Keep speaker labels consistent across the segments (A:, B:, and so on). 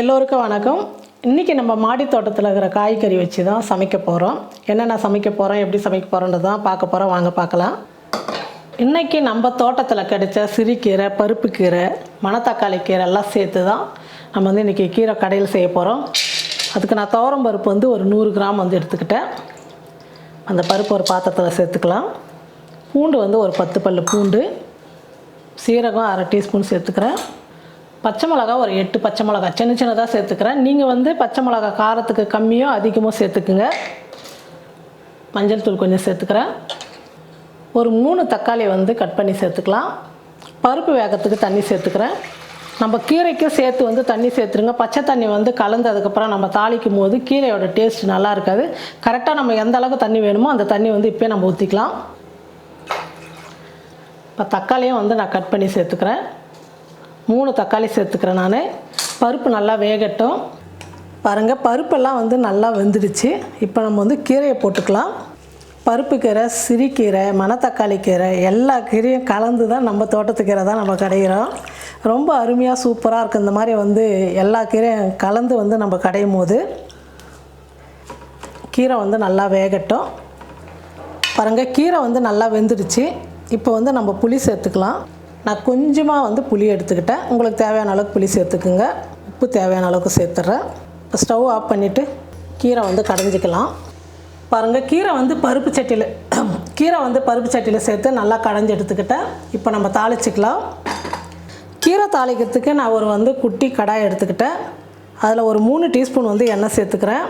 A: எல்லோருக்கும் வணக்கம். இன்றைக்கி நம்ம மாடி தோட்டத்தில் இருக்கிற காய்கறி வச்சு தான் சமைக்க போகிறோம் என்னென்ன சமைக்க போகிறோம் எப்படி சமைக்க போகிறோன்றது தான் பார்க்க போகிறோம் வாங்க பார்க்கலாம். இன்றைக்கி நம்ம தோட்டத்தில் கிடைச்ச சிறுகீரை பருப்பு கீரை மணத்தக்காளி கீரை எல்லாம் சேர்த்து தான் நம்ம வந்து இன்றைக்கி கீரை கடையில் செய்ய போகிறோம் அதுக்கு நான் துவரம் பருப்பு வந்து ஒரு நூறு கிராம் வந்து எடுத்துக்கிட்டேன். அந்த பருப்பு ஒரு பாத்திரத்தில் சேர்த்துக்கலாம். பூண்டு வந்து ஒரு பத்து பல்லு பூண்டு. சீரகம் அரை டீஸ்பூன் சேர்த்துக்கிறேன். பச்சை மிளகா ஒரு எட்டு பச்சை மிளகா. சின்ன சின்னதாக சேர்த்துக்கிறேன். நீங்கள் வந்து பச்சை மிளகா காரத்துக்கு கம்மியோ அதிகமோ சேர்த்துக்குங்க. மஞ்சள் தூள் கொஞ்சம் சேர்த்துக்கிறேன். ஒரு மூணு தக்காளி வந்து கட் பண்ணி சேர்த்துக்கலாம். பருப்பு வேகத்துக்கு தண்ணி சேர்த்துக்கிறேன். நம்ம கீரைக்கும் சேர்த்து வந்து தண்ணி சேர்த்துருங்க. பச்சை தண்ணி வந்து கலந்து அதுக்கப்புறம் நம்ம தாளிக்கும் போது கீரையோட டேஸ்ட் நல்லா இருக்காது. கரெக்டாக நம்ம எந்த அளவுக்கு தண்ணி வேணுமோ அந்த தண்ணி வந்து இப்போயே நம்ம ஊற்றிக்கலாம் இப்போ தக்காளியும் வந்து நான் கட் பண்ணி சேர்த்துக்கிறேன். மூணு தக்காளி சேர்த்துக்கிறேன் நான். பருப்பு நல்லா வேகட்டும். பாருங்கள் பருப்பெல்லாம் வந்து நல்லா வெந்துடுச்சு. இப்போ நம்ம வந்து கீரையை போட்டுக்கலாம். பருப்பு கீரை சிறுக்கீரை மணத்தக்காளி கீரை எல்லா கீரையும் கலந்து தான் நம்ம தோட்டத்து கீரை தான் நம்ம கடைகிறோம் ரொம்ப அருமையாக சூப்பராக இருக்குது இந்த மாதிரி வந்து எல்லா கீரையும் கலந்து வந்து நம்ம கடையும் போது கீரை வந்து நல்லா வேகட்டும். பாருங்கள் கீரை வந்து நல்லா வெந்துடுச்சு. இப்போ வந்து நம்ம புளி சேர்த்துக்கலாம். நான் கொஞ்சமாக வந்து புளி எடுத்துக்கிட்டேன். உங்களுக்கு தேவையான அளவுக்கு புளி சேர்த்துக்குங்க. உப்பு தேவையான அளவுக்கு சேர்த்துட்றேன். இப்போ ஸ்டவ் ஆஃப் பண்ணிவிட்டு கீரை வந்து கடைஞ்சிக்கலாம். பாருங்கள் கீரை வந்து பருப்பு சட்டியில் கீரை வந்து பருப்பு சட்டியில் சேர்த்து நல்லா கடைஞ்சி எடுத்துக்கிட்டேன். இப்போ நம்ம தாளிச்சிக்கலாம். கீரை தாளிக்கிறதுக்கு நான் ஒரு வந்து குட்டி கடாய் எடுத்துக்கிட்டேன். அதில் ஒரு மூணு டீஸ்பூன் வந்து எண்ணெய் சேர்த்துக்கிறேன்.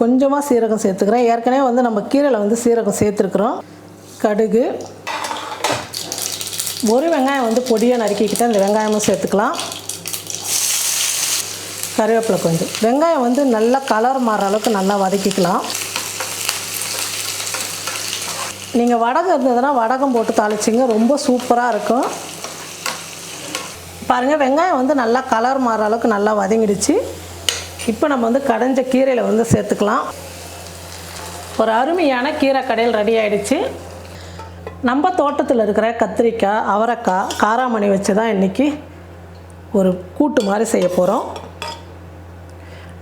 A: கொஞ்சமாக சீரகம் சேர்த்துக்கிறேன். ஏற்கனவே வந்து நம்ம கீரையில் வந்து சீரகம் சேர்த்துருக்குறோம். கடுகு ஒரு வெங்காயம் வந்து பொடியாக நறுக்கிக்கிட்டு அந்த வெங்காயமும் சேர்த்துக்கலாம். கருவேப்பிலை கொஞ்சம். வெங்காயம் வந்து நல்லா கலர் மாறுற அளவுக்கு நல்லா வதக்கிக்கலாம். நீங்கள் வடகம் இருந்ததுன்னா வடகம் போட்டு தாளிச்சிங்க. ரொம்ப சூப்பராக இருக்கும். பாருங்கள் வெங்காயம் வந்து நல்லா கலர் மாறுற அளவுக்கு நல்லா வதங்கிடுச்சு. இப்போ நம்ம வந்து கடைஞ்ச கீரையில் வந்து சேர்த்துக்கலாம். ஒரு அருமையான கீரை கடையில் ரெடி ஆகிடுச்சு நம்ம தோட்டத்தில் இருக்கிற கத்திரிக்காய் அவரைக்காய் காராமணி வச்சு தான் இன்றைக்கி ஒரு கூட்டு மாதிரி செய்ய போகிறோம்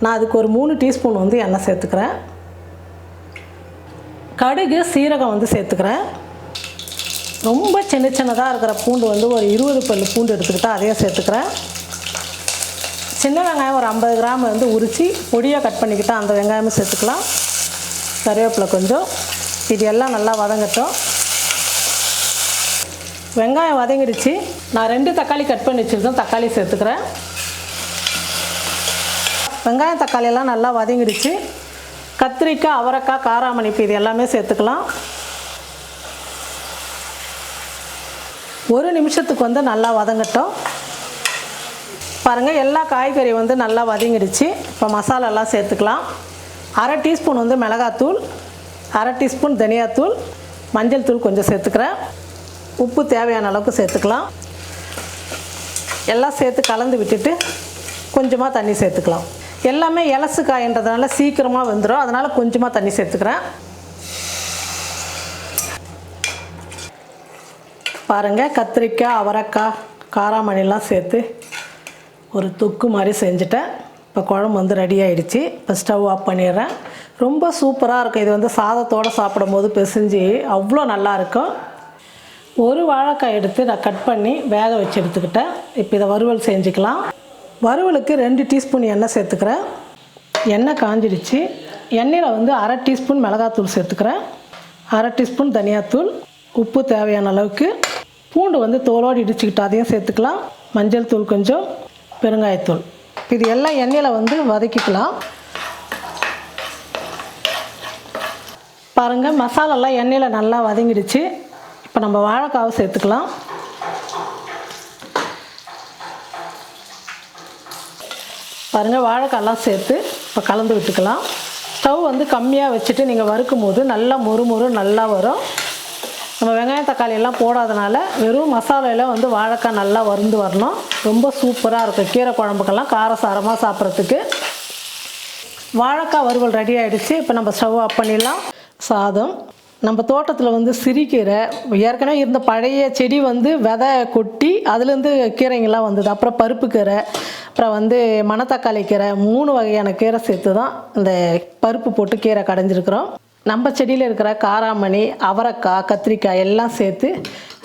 A: நான் அதுக்கு ஒரு மூணு டீஸ்பூன் வந்து எண்ணெய் சேர்த்துக்கிறேன். கடுகு சீரகம் வந்து சேர்த்துக்கிறேன். ரொம்ப சின்ன சின்னதாக இருக்கிற பூண்டு வந்து ஒரு இருபது பல்லு பூண்டு எடுத்துக்கிட்டால் அதையும் சேர்த்துக்கிறேன். சின்ன வெங்காயம் ஒரு ஐம்பது கிராம் வந்து உரித்து பொடியாக கட் பண்ணிக்கிட்டால் அந்த வெங்காயமும் சேர்த்துக்கலாம். கருவேப்பிலை கொஞ்சம். இது எல்லாம் நல்லா வதங்கட்டும். வெங்காயம் வதங்கிடுச்சு. நான் ரெண்டு தக்காளி கட் பண்ணி வச்சுருக்கேன். தக்காளி சேர்த்துக்கிறேன். வெங்காயம் தக்காளியெல்லாம் நல்லா வதங்கிடுச்சு. கத்திரிக்காய் அவரைக்காய் காராமணிப்பு இது எல்லாமே சேர்த்துக்கலாம். ஒரு நிமிஷத்துக்கு வந்து நல்லா வதங்கட்டும். பாருங்கள் எல்லா காய்கறியும் வந்து நல்லா வதங்கிடுச்சு. இப்போ மசாலாலாம் சேர்த்துக்கலாம். அரை டீஸ்பூன் வந்து மிளகாத்தூள் அரை டீஸ்பூன் தனியாத்தூள் மஞ்சள் தூள் கொஞ்சம் சேர்த்துக்கிறேன். உப்பு தேவையான அளவுக்கு சேர்த்துக்கலாம். எல்லாம் சேர்த்து கலந்து விட்டுட்டு கொஞ்சமாக தண்ணி சேர்த்துக்கலாம். எல்லாமே இலசு காயின்றதுனால சீக்கிரமாக வெந்துடும் அதனால் கொஞ்சமாக தண்ணி சேர்த்துக்கிறேன். பாருங்கள் கத்திரிக்காய் அவரைக்காய் காராமணிலாம் சேர்த்து ஒரு தொக்கு மாதிரி செஞ்சுட்டேன். இப்போ குழம்பு வந்து ரெடி ஆகிடுச்சி இப்போ ஸ்டவ் ஆஃப் பண்ணிடுறேன். ரொம்ப சூப்பராக இருக்கும். இது வந்து சாதத்தோடு சாப்பிடும் போது பிசைஞ்சு அவ்வளோ நல்லாயிருக்கும் ஒரு வாழைக்காய் எடுத்து நான் கட் பண்ணி வேக வச்சு எடுத்துக்கிட்டேன். இப்போ இதை வறுவல் செஞ்சுக்கலாம். வறுவலுக்கு ரெண்டு டீஸ்பூன் எண்ணெய் சேர்த்துக்கிறேன். எண்ணெய் காஞ்சிடுச்சு. எண்ணெயில் வந்து அரை டீஸ்பூன் மிளகாத்தூள் சேர்த்துக்கிறேன். அரை டீஸ்பூன் தனியாத்தூள். உப்பு தேவையான அளவுக்கு. பூண்டு வந்து தோலோடு இடிச்சுக்கிட்டு அதையும் சேர்த்துக்கலாம். மஞ்சள் தூள் கொஞ்சம் பெருங்காயத்தூள். இது எல்லாம் எண்ணெயில் வந்து வதக்கிக்கலாம். பாருங்கள் மசாலாலாம் எண்ணெயில் நல்லா வதங்கிடுச்சு. இப்போ நம்ம வாழைக்காவை சேர்த்துக்கலாம். பாருங்கள் வாழைக்காயெல்லாம் சேர்த்து இப்போ கலந்து விட்டுக்கலாம். ஸ்டவ் வந்து கம்மியாக வச்சுட்டு நீங்கள் வறுக்கும் போது நல்லா மொறு மொறு நல்லா வரும். நம்ம வெங்காயம் தக்காளி எல்லாம் போடாதனால வெறும் மசாலையில் வந்து வாழைக்காய் நல்லா வறுந்து வரணும். ரொம்ப சூப்பராக இருக்கும். கீரை குழம்புக்கெல்லாம் காரசாரமாக சாப்பிட்றதுக்கு. வாழைக்காய் வறுவல் ரெடி ஆகிடுச்சு இப்போ நம்ம ஸ்டவ் ஆஃப் பண்ணிடலாம். சாதம். நம்ம தோட்டத்தில் வந்து சிறுகீரை ஏற்கனவே இருந்த பழைய செடி வந்து விதை கொட்டி அதுலேருந்து கீரைங்கள்லாம் வந்தது. அப்புறம் பருப்பு கீரை அப்புறம் வந்து மணத்தக்காளி கீரை மூணு வகையான கீரை சேர்த்து தான் இந்த பருப்பு போட்டு கீரை கடைஞ்சிருக்கிறோம். நம்ம செடியில் இருக்கிற காராமணி அவரைக்காய் கத்திரிக்காய் எல்லாம் சேர்த்து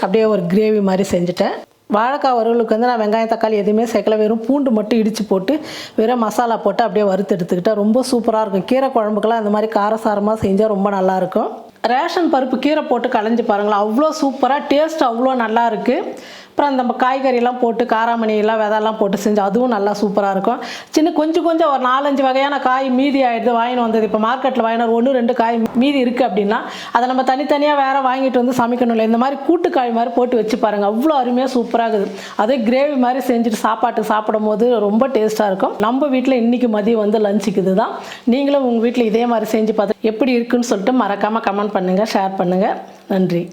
A: அப்படியே ஒரு கிரேவி மாதிரி செஞ்சுட்டேன். வாழைக்காய் வறுவலுக்கு வந்து நான் வெங்காயம் தக்காளி எதுவுமே சேர்க்கல. வெறும் பூண்டு மட்டும் இடித்து போட்டு வெறும் மசாலா போட்டு அப்படியே வறுத்து எடுத்துக்கிட்டேன். ரொம்ப சூப்பராக இருக்கும். கீரை குழம்புக்கெல்லாம் இந்த மாதிரி காரசாரமாக செஞ்சால் ரொம்ப நல்லாயிருக்கும் ரேஷன் பருப்பு கீரை போட்டு களைஞ்சி பாருங்களேன். அவ்வளோ சூப்பராக டேஸ்ட் அவ்வளோ நல்லா இருக்குது அப்புறம் நம்ம காய்கறியெல்லாம் போட்டு காராமணியெல்லாம் விதெல்லாம் போட்டு செஞ்சு அதுவும் நல்லா சூப்பராக இருக்கும். சின்ன கொஞ்சம் கொஞ்சம் ஒரு நாலஞ்சு வகையான காய் மீதி ஆகிடுது வாங்கின்னு வந்தது. இப்போ மார்க்கெட்டில் வாங்கின ஒன்று ரெண்டு காய் மீதி இருக்குது அப்படின்னா அதை நம்ம தனித்தனியாக வேறு வாங்கிட்டு வந்து சமைக்கணும் இல்லை. இந்த மாதிரி கூட்டுக்காய் மாதிரி போட்டு வச்சு பாருங்கள் அவ்வளோ அருமையாக சூப்பராக இருக்குது. அதே கிரேவி மாதிரி செஞ்சுட்டு சாப்பாட்டு சாப்பிடும் போது ரொம்ப டேஸ்ட்டாக இருக்கும். நம்ம வீட்டில் இன்றைக்கி மதியம் வந்து லஞ்சுக்கு இதுதான் நீங்களும் உங்கள் வீட்டில் இதே மாதிரி செஞ்சு பார்த்து எப்படி இருக்குன்னு சொல்லிட்டு மறக்காமல் கமெண்ட் பண்ணுங்கள் ஷேர் பண்ணுங்கள் நன்றி.